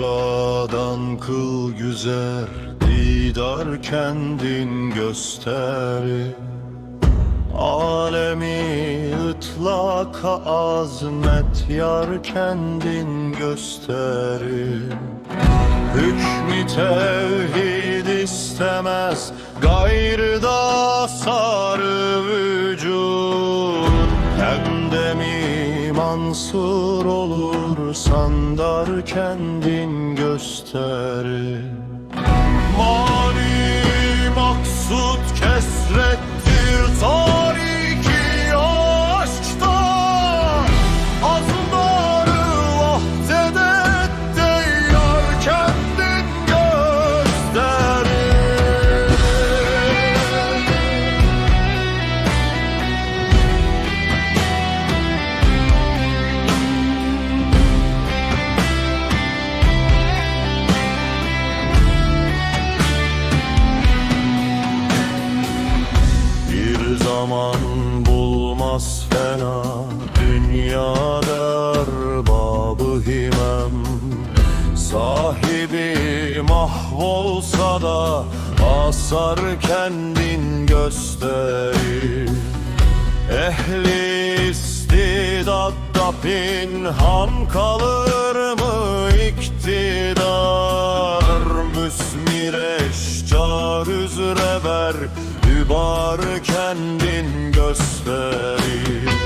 Takvadan kıl güzel Didar kendin göster. Alemi ıtlaka azmet Yar kendin göster. Hükmü tevhid istemez Gayrı da sar mansur olur sandar kendin gösterir Mani zaman bulmaz fena. Dünyada erbabı himem. Sahibi mahvolsa da Asar kendin gösterir. Ehli istidatta pinham kalır mı iktidar Müsmireş çar üzere ver Übar kendin gösterir